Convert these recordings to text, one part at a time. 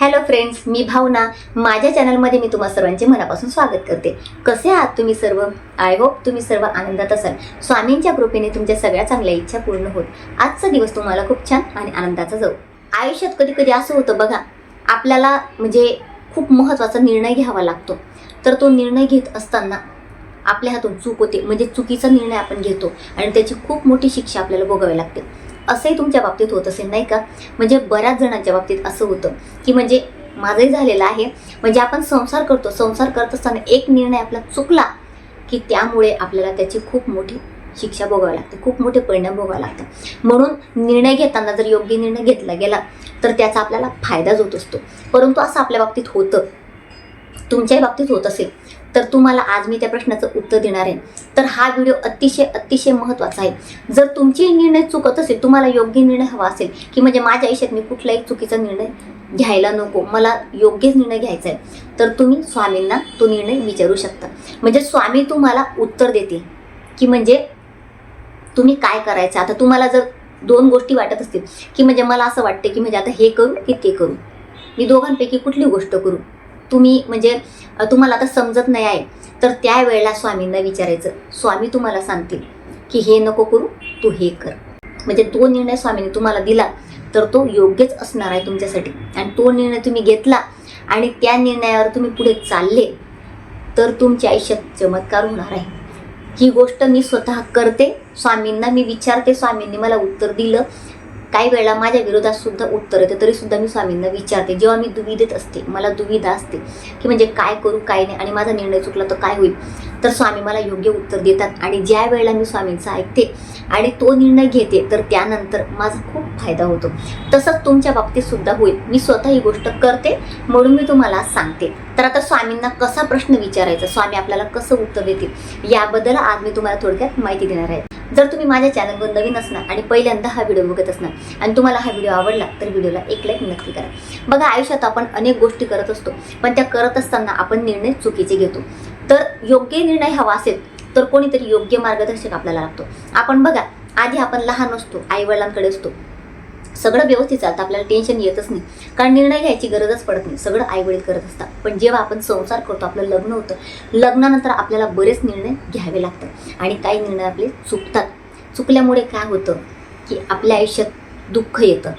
Hello friends मी भावना. माझ्या चॅनलमध्ये मी तुम्हा सर्वांचे मनापासून स्वागत करते. कसे आहात तुम्ही सर्व? आय होप तुम्ही सर्व आनंदात असाल. स्वामींच्या कृपेने तुमच्या सगळ्या चांगल्या इच्छा पूर्ण होत. आजचा दिवस तुम्हाला खूप छान आणि आनंदाचा जाऊ. आयुष्यात कधी कधी असं होतं बघा आपल्याला म्हणजे खूप महत्त्वाचा निर्णय घ्यावा लागतो. तर तो निर्णय घेत असताना आपल्या हातून चूक होते. म्हणजे चुकीचा निर्णय आपण घेतो आणि त्याची खूप मोठी शिक्षा आपल्याला भोगावी लागते. असंही तुमच्या बाबतीत होत असेल नाही का? म्हणजे बऱ्याच जणांच्या बाबतीत असं होतं की म्हणजे माझंही झालेलं आहे. म्हणजे आपण संसार करतो संसार करत असताना एक निर्णय आपला चुकला की त्यामुळे आपल्याला त्याची खूप मोठी शिक्षा भोगावी लागते खूप मोठे परिणाम भोगावे लागतात. म्हणून निर्णय घेताना जर योग्य निर्णय घेतला गेला तर त्याचा आपल्याला फायदाच होत असतो. परंतु असं आपल्या बाबतीत होतं. तुमच्याही बाबतीत होत असेल तर तुम्हाला आज मी त्या प्रश्नाचं उत्तर देणार आहे. तर हा व्हिडिओ अतिशय अतिशय महत्त्वाचा आहे. जर तुमचे निर्णय चुकत असेल तुम्हाला योग्य निर्णय हवा असेल की म्हणजे माझ्या आयुष्यात मी कुठलाही चुकीचा निर्णय घ्यायला नको मला योग्यच निर्णय घ्यायचा आहे तर तुम्ही स्वामींना तो निर्णय विचारू शकता. म्हणजे स्वामी तुम्हाला उत्तर देतील की म्हणजे तुम्ही काय करायचं? आता तुम्हाला जर दोन गोष्टी वाटत असतील की म्हणजे मला असं वाटते की म्हणजे आता हे करू की ते करू. मी दोघांपैकी कुठली गोष्ट करू? तुम्ही म्हणजे तुम्हाला आता समजत नाही आहे. तर त्यावेळेला स्वामींना विचारायचं. स्वामी तुम्हाला सांगतील की हे नको करू तू हे कर. म्हणजे तो निर्णय स्वामीने तुम्हाला दिला तर तो योग्यच असणार आहे तुमच्यासाठी. आणि तो निर्णय तुम्ही घेतला आणि त्या निर्णयावर तुम्ही पुढे चालले तर तुमच्या आयुष्यात चमत्कार होणार आहे. ही गोष्ट मी स्वतः करते स्वामींना मी विचारते स्वामींनी मला उत्तर दिलं काही वेळेला माझ्या विरोधात सुद्धा उत्तर येते तरी सुद्धा मी स्वामींना विचारते. जेव्हा मी दुविधेत असते मला दुविधा असते की म्हणजे काय करू काय नाही आणि माझा निर्णय चुकला तर काय होईल तर स्वामी मला योग्य उत्तर देतात. आणि ज्या वेळेला मी स्वामींचं ऐकते आणि तो निर्णय घेते तर त्यानंतर माझा खूप फायदा होतो. तसंच तुमच्या बाबतीत सुद्धा होईल. मी स्वतः ही गोष्ट करते म्हणून मी तुम्हाला सांगते. तर आता स्वामींना कसा प्रश्न विचारायचा? स्वामी आपल्याला कसं उत्तर देतील? याबद्दल आज मी तुम्हाला थोडक्यात माहिती देणार आहे. जर तुम्ही माझ्या चॅनलवर नवीन असणार आणि पहिल्यांदा हा व्हिडिओ बघत असणार आणि तुम्हाला हा व्हिडिओ आवडला तर व्हिडिओला एक लाईक नक्की करा. बघा आयुष्यात आपण अनेक गोष्टी करत असतो पण त्या करत असताना आपण निर्णय चुकीचे घेतो. तर योग्य निर्णय हवा असेल तर कोणीतरी योग्य मार्गदर्शक आपल्याला लागतो. आपण बघा आधी आपण लहान असतो आईवडिलांकडे असतो. सगळं व्यवस्थित चालतं आपल्याला टेन्शन येतच नाही. कारण निर्णय घ्यायची गरजच पडत नाही. सगळं आईवडील करत असतात. पण जेव्हा आपण संसार करतो आपलं लग्न होतं लग्नानंतर आपल्याला बरेच निर्णय घ्यावे लागतात. आणि काही निर्णय आपले चुकतात. चुकल्यामुळे काय होतं की आपल्या आयुष्यात दुःख येतं.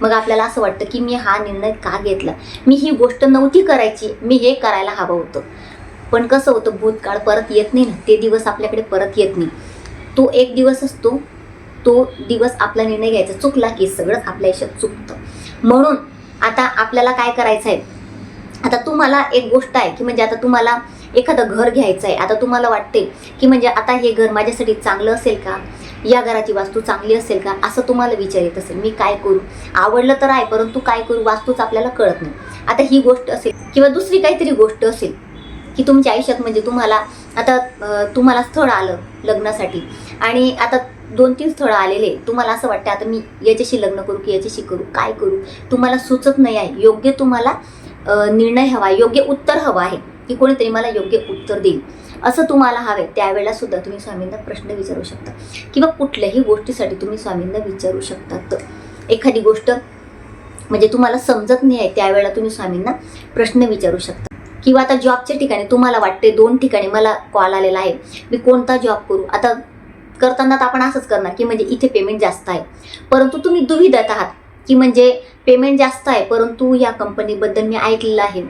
मग आपल्याला असं वाटतं की मी हा निर्णय का घेतला? मी ही गोष्ट नव्हती करायची. मी हे करायला हवं होतं. पण कसं होतं भूतकाळ परत येत नाही ना. ते दिवस आपल्याकडे परत येत नाही. तो एक दिवस असतो तो दिवस आपला निर्णय घ्यायचा. चुकला की सगळं आपल्या आयुष्यात चुकतं. म्हणून आता आपल्याला काय करायचं आहे आता तुम्हाला एक गोष्ट आहे की म्हणजे आता तुम्हाला एखादं घर घ्यायचं आहे आता तुम्हाला वाटते की म्हणजे आता हे घर माझ्यासाठी चांगलं असेल का? या घराची वास्तू चांगली असेल का? असं तुम्हाला विचार येत असेल. मी काय करू? आवडलं तर आहे परंतु काय करू? वास्तूच आपल्याला कळत नाही. आता ही गोष्ट असेल किंवा दुसरी काहीतरी गोष्ट असेल की तुमच्या आयुष्यात म्हणजे तुम्हाला आता तुम्हाला स्थळ आलं. लग्नासाठी. आणि आता दोन तीन स्थळं आलेले तुम्हाला असं वाटतं आता मी याच्याशी लग्न करू की याच्याशी करू? काय करू? तुम्हाला सुचत नाही आहे. योग्य तुम्हाला निर्णय हवा आहे योग्य उत्तर हवं आहे की कोणीतरी मला योग्य उत्तर देईल. असं तुम्हाला हवं आहे त्यावेळेला सुद्धा तुम्ही स्वामींना प्रश्न विचारू शकता. किंवा कुठल्याही गोष्टीसाठी तुम्ही स्वामींना विचारू शकतात एखादी गोष्ट म्हणजे तुम्हाला समजत नाही आहे त्यावेळेला तुम्ही स्वामींना प्रश्न विचारू शकता. किंवा आता जॉबच्या ठिकाणी तुम्हाला वाटते दोन ठिकाणी मला कॉल आलेला आहे. मी कोणता जॉब करू? आता करताना तर आपण असंच करणार की म्हणजे इथे पेमेंट जास्त आहे. परंतु तुम्ही दुविधात आहात की म्हणजे पेमेंट जास्त आहे परंतु या कंपनीबद्दल मी ऐकलेलं आहे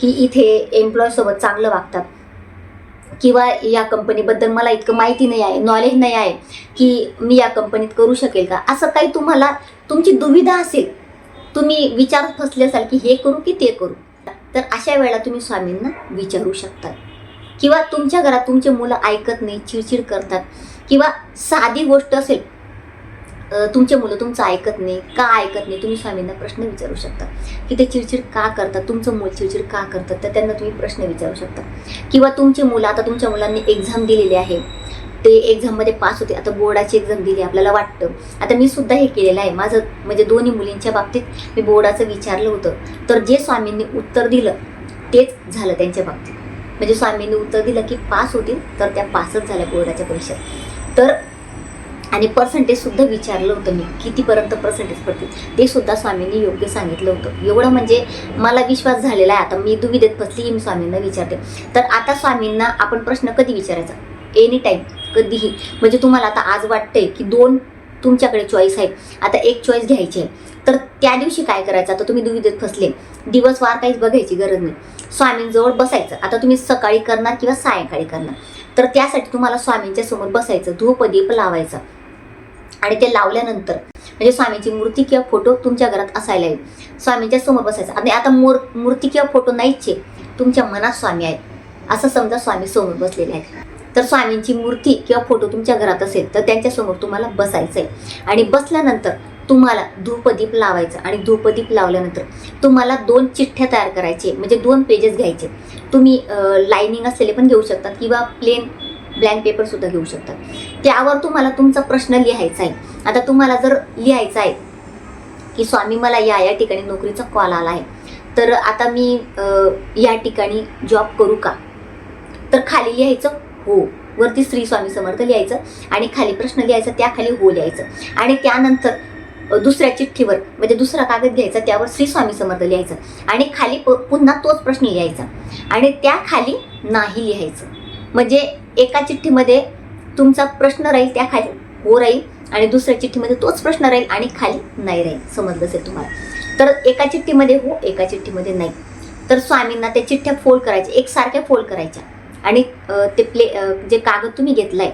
की इथे एम्प्लॉयसोबत चांगलं वागतात. किंवा या कंपनीबद्दल मला इतकं माहिती नाही आहे नॉलेज नाही आहे की मी या कंपनीत करू शकेल का? असं काही तुम्हाला तुमची दुविधा असेल तुम्ही विचारत फसले असाल की हे करू की ते करू? तर अशा वेळेला तुम्ही स्वामींना विचारू शकता किंवा तुमच्या घरात तुमचे मुलं ऐकत नाही चिडचिड करतात. किंवा साधी गोष्ट असेल तुमचे मुलं तुमचं ऐकत नाही का ऐकत नाही तुम्ही स्वामींना प्रश्न विचारू शकता. की ते चिडचिड का करतात? तुमचं मूल चिडचिड का करतात? तर त्यांना तुम्ही प्रश्न विचारू शकता. किंवा तुमचे मुलं आता तुमच्या मुलांनी एक्झाम दिलेली आहे. ते एक्झाममध्ये पास होते. आता बोर्डाची एक्झाम दिली आपल्याला वाटतं. आता मी सुद्धा हे केलेलं आहे. माझं म्हणजे दोन्ही मुलींच्या बाबतीत मी बोर्डाचं विचारलं होतं. तर जे स्वामींनी उत्तर दिलं तेच झालं त्यांच्या बाबतीत. म्हणजे स्वामींनी उत्तर दिलं की पास होतील तर त्या पासच झाल्या बोर्डाच्या परीक्षेत. तर आणि पर्सेंटेजसुद्धा विचारलं होतं मी. कितीपर्यंत पर्सेंटेज पडतील? ते सुद्धा स्वामींनी योग्य सांगितलं होतं. एवढं म्हणजे मला विश्वास झालेला आहे. आता मी दुविधेत फसली मी स्वामींना विचारते. तर आता स्वामींना आपण प्रश्न कधी विचारायचा? एनी टाईम कधीही. म्हणजे तुम्हाला आता आज वाटतंय की दोन तुमच्याकडे चॉईस आहे आता एक चॉईस घ्यायची आहे. तर त्या दिवशी काय करायचं? आता तुम्ही दुविधेत फसले. दिवस वार काहीच बघायची गरज नाही. स्वामींजवळ बसायचं. आता तुम्ही सकाळी करणार किंवा सायंकाळी करणार. तर त्यासाठी तुम्हाला स्वामींच्या समोर बसायचं. धूपदीप लावायचा. आणि ते लावल्यानंतर म्हणजे स्वामीची मूर्ती किंवा फोटो तुमच्या घरात असायला हवी स्वामींच्या समोर बसायचं. आणि आता मूर मूर्ती किंवा फोटो नाहीच. तुमच्या मनात स्वामी आहेत. असं समजा स्वामी समोर बसलेले आहेत. तर स्वामींची मूर्ती किंवा फोटो तुमच्या घरात असेल तर त्यांच्यासमोर तुम्हाला बसायचं आहे आणि बसल्यानंतर तुम्हाला धूपदीप लावायचं आणि धूपदीप लावल्यानंतर तुम्हाला दोन चिठ्ठ्या तयार करायचे म्हणजे दोन पेजेस घ्यायचे. तुम्ही लाईनिंग असलेले पण घेऊ शकता किंवा प्लेन ब्लँक पेपर सुद्धा घेऊ शकता त्यावर तुम्हाला तुमचा प्रश्न लिहायचा आहे आता तुम्हाला जर लिहायचा आहे की स्वामी मला या या ठिकाणी नोकरीचा कॉल आला आहे तर आता मी या ठिकाणी जॉब करू का? तर खाली लिहायचं हो. वरती श्री स्वामी समर्थ लिहायचं आणि खाली प्रश्न लिहायचा त्याखाली हो लिहायचं. आणि त्यानंतर दुसऱ्या चिठ्ठीवर म्हणजे दुसरा कागद घ्यायचा त्यावर श्री स्वामी समर्थ लिहायचं. आणि खाली प- पुन्हा तोच प्रश्न लिहायचा. आणि त्या खाली नाही लिहायचं. म्हणजे एका चिठ्ठीमध्ये तुमचा प्रश्न राहील त्या खाली हो राहील आणि दुसऱ्या चिठ्ठीमध्ये तोच प्रश्न राहील आणि खाली नाही राहील. समजलं असेल तुम्हाला? तर एका चिठ्ठीमध्ये हो एका चिठ्ठीमध्ये नाही. तर स्वामींना त्या चिठ्ठ्या फोल्ड करायच्या एकसारख्या फोल्ड करायच्या. आणि ते प्ले जे कागद तुम्ही घेतलाय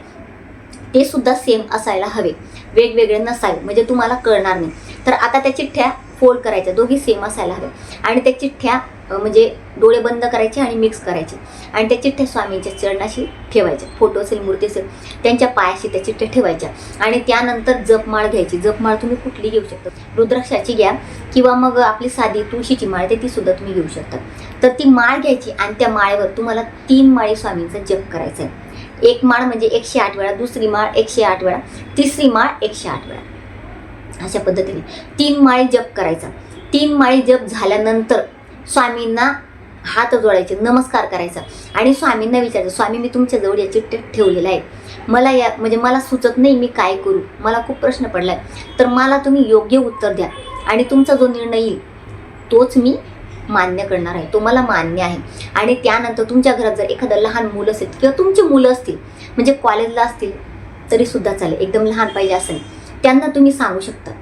ते सुद्धा सेम असायला हवे. वेगवेगळे नसावे म्हणजे तुम्हाला कळणार नाही. तर आता त्या चिठ्ठ्या फोल्ड करायच्या दोघी सेम असायला हवे आणि त्या चिठ्ठ्या म्हणजे डोळे बंद करायचे आणि मिक्स करायचे. आणि त्या चिठ्ठ्या स्वामींच्या चरणाशी ठेवायच्या. फोटो असेल मूर्ती असेल त्यांच्या पायाशी त्या चिठ्ठ्या ठेवायच्या. आणि त्यानंतर जपमाळ घ्यायची. जपमाळ तुम्ही कुठली घेऊ शकता? रुद्राक्षाची घ्या किंवा मग आपली साधी तुळशीची माळ ते ती सुद्धा तुम्ही घेऊ शकता. तर ती माळ घ्यायची आणि त्या माळेवर तुम्हाला तीन माळी स्वामींचा जप करायचा आहे. एक माळ म्हणजे एकशे आठ वेळा दुसरी माळ एकशे आठ वेळा तिसरी माळ एकशे आठ वेळा. अशा पद्धतीने तीन माळी जप करायचा. तीन माळी जप झाल्यानंतर स्वामींना हात जोडायचे नमस्कार करायचा. आणि स्वामींना विचारायचं स्वामी मी तुमच्याजवळ या चिठ्ठ्या ठेवलेल्या आहेत. मला या म्हणजे मला सुचत नाही मी काय करू. मला खूप प्रश्न पडला आहे तर मला तुम्ही योग्य उत्तर द्या. आणि तुमचा जो निर्णय येईल तोच मी मान्य करणार आहे. तो मला मान्य आहे. आणि त्यानंतर तुमच्या घरात जर एखादं लहान मुलं असेल किंवा तुमची मुलं असतील म्हणजे कॉलेजला असतील तरीसुद्धा चालेल. एकदम लहान पाहिजे असेल त्यांना तुम्ही सांगू शकता.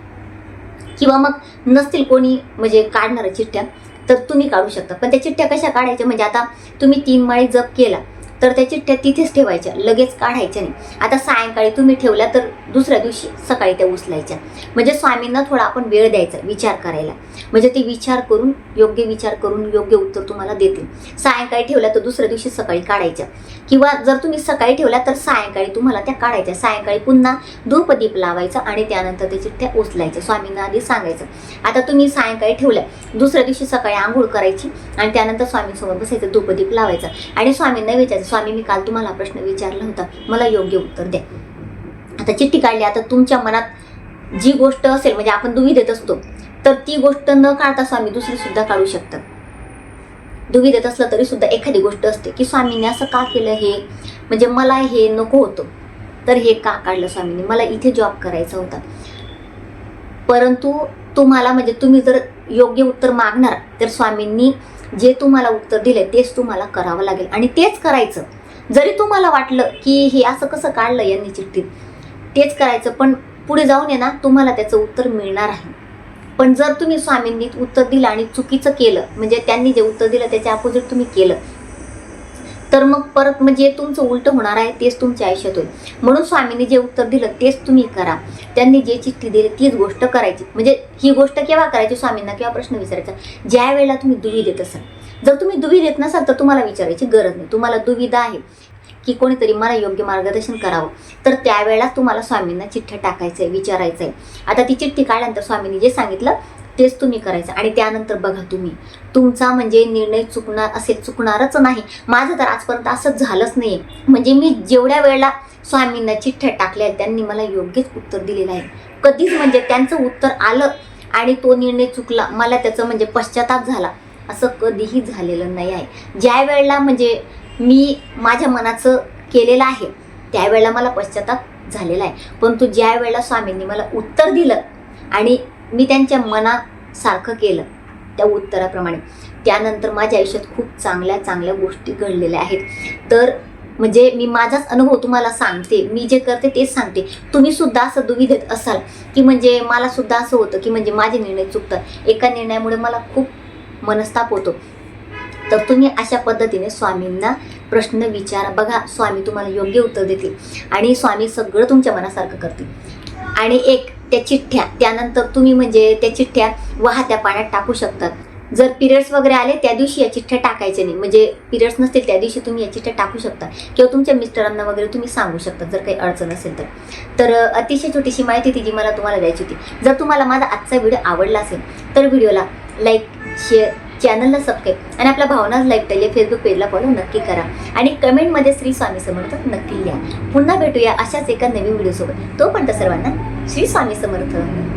किंवा मग नसतील कोणी म्हणजे काढणारं चिठ्ठ्या तर तुम्ही काढू शकता. पण त्या चिठ्ठ्या कशा काढायच्या? म्हणजे आता तुम्ही तीन माळी जप केला. तर त्या चिठ्ठ्या तिथेच ठेवायच्या लगेच काढायच्या नाही. आता सायंकाळी तुम्ही ठेवल्या तर दुसऱ्या दिवशी सकाळी त्या उचलायच्या. म्हणजे स्वामींना थोडा आपण वेळ द्यायचा विचार करायला. म्हणजे ते विचार करून योग्य विचार करून योग्य उत्तर तुम्हाला देतील. सायंकाळी ठेवल्या तर दुसऱ्या दिवशी सकाळी काढायच्या. किंवा जर तुम्ही सकाळी ठेवल्या तर सायंकाळी तुम्हाला त्या काढायच्या. सायंकाळी पुन्हा धूपदीप लावायचा आणि त्यानंतर त्या चिठ्ठ्या उचलायच्या. स्वामींना आधी सांगायचं. आता तुम्ही सायंकाळी ठेवल्या दुसऱ्या दिवशी सकाळी आंघोळ करायची आणि त्यानंतर स्वामींसमोर बसायचं धूपदीप लावायचा. आणि स्वामींना विचारायचं स्वामी मी काल तुम्हाला प्रश्न विचारला होता. मला योग्य उत्तर द्या. आता चिठ्ठी काढली. आता तुमच्या मनात जी गोष्ट असेल म्हणजे आपण दुविधेत असतो तर ती गोष्ट न काढता स्वामी दुसरी सुद्धा काढू शकतात. दुविधेत असलं तरी सुद्धा एखादी गोष्ट असते की स्वामींनी असं का केलं हे? म्हणजे मला हे नको होतं. तर हे का काढलं स्वामीने? मला इथे जॉब करायचा होता. परंतु तुम्हाला म्हणजे तुम्ही जर योग्य उत्तर मागणार तर स्वामींनी जे तुम्हाला उत्तर दिले तेच तुम्हाला करावं लागेल. आणि तेच करायचं. जरी तुम्हाला वाटलं की हे असं कसं काढलं यांनी चिठ्ठीत तेच करायचं. पण पुढे जाऊन ये ना तुम्हाला त्याचं उत्तर मिळणार आहे. पण जर तुम्ही स्वामींनी उत्तर दिलं आणि चुकीचं केलं म्हणजे त्यांनी जे उत्तर दिलं त्याच्या अपोजिट तुम्ही केलं तर मग परत म्हणजे तुमचं उलट होणार आहे तेच तुमच्या आयुष्यात होईल म्हणून स्वामींनी जे उत्तर दिलं तेच तुम्ही करा. त्यांनी जे चिठ्ठी दिली तीच गोष्ट करायची. म्हणजे ही गोष्ट केव्हा करायची स्वामींना किंवा प्रश्न विचारायचा? ज्या वेळेला तुम्ही दुवी देत असाल. जर तुम्ही दुवी देत नसाल तर तुम्हाला विचारायची गरज नाही. तुम्हाला दुविधा आहे की कोणीतरी मला योग्य मार्गदर्शन करावं. तर त्यावेळेला तुम्हाला स्वामींना चिठ्ठ्या टाकायचं आहे विचारायचं आहे आता ती चिठ्ठी काढल्यानंतर स्वामींनी जे सांगितलं तेच तुम्ही करायचं. आणि त्यानंतर बघा तुम्ही तुमचा म्हणजे निर्णय चुकणार असेल चुकणारच नाही. माझं तर आजपर्यंत असंच झालंच नाही म्हणजे मी जेवढ्या वेळेला स्वामींना चिठ्ठ्या टाकल्या आहेत, त्यांनी मला योग्यच उत्तर दिलेलं आहे. कधीच म्हणजे त्यांचं उत्तर आलं आणि तो निर्णय चुकला मला त्याचं म्हणजे पश्चाताप झाला असं कधीही झालेलं नाही आहे. ज्या वेळेला म्हणजे मी माझ्या मनाचं केलेलं आहे त्यावेळेला मला पश्चाताप झालेला आहे. पण ज्या वेळेला स्वामींनी मला उत्तर दिलं आणि मी त्यांच्या मनासारखं केलं त्या उत्तराप्रमाणे. त्यानंतर माझ्या आयुष्यात खूप चांगल्या चांगल्या गोष्टी घडलेल्या आहेत. तर म्हणजे मी माझाच अनुभव तुम्हाला सांगते. मी जे करते तेच सांगते. तुम्ही सुद्धा असं दुविधेत असाल की म्हणजे मला सुद्धा असं होतं की म्हणजे माझे निर्णय चुकतात. एका निर्णयामुळे मला खूप मनस्ताप होतो. तर तुम्ही अशा पद्धतीने स्वामींना प्रश्न विचारा. बघा स्वामी तुम्हाला योग्य उत्तर देतील. आणि स्वामी सगळं तुमच्या मनासारखं करतील. आणि एक त्या चिठ्ठ्या त्यानंतर तुम्ही म्हणजे त्या चिठ्ठ्या वाहत्या पाण्यात टाकू शकतात. जर पिरियड्स वगैरे आले त्या दिवशी या चिठ्ठ्या टाकायच्या नाही. म्हणजे पिरियड्स नसतील त्या दिवशी तुम्ही या चिठ्ठ्या टाकू शकता. किंवा तुमच्या मिस्टरांना वगैरे तुम्ही सांगू शकता जर काही अडचण असेल तर. तर अतिशय छोटीशी माहिती ती जी मला तुम्हाला द्यायची होती. जर तुम्हाला माझा आजचा व्हिडिओ आवडला असेल तर व्हिडिओला लाईक शेअर चॅनलला सबस्क्राईब आणि आपल्या भावनाच लाईक केली फेसबुक पेजला फॉलो नक्की करा. आणि कमेंटमध्ये श्री स्वामी समर्थ नक्की लिहा. पुन्हा भेटूया अशाच एका नवीन व्हिडिओसोबत तोपर्यंत सर्वांना श्री स्वामी समर्थ.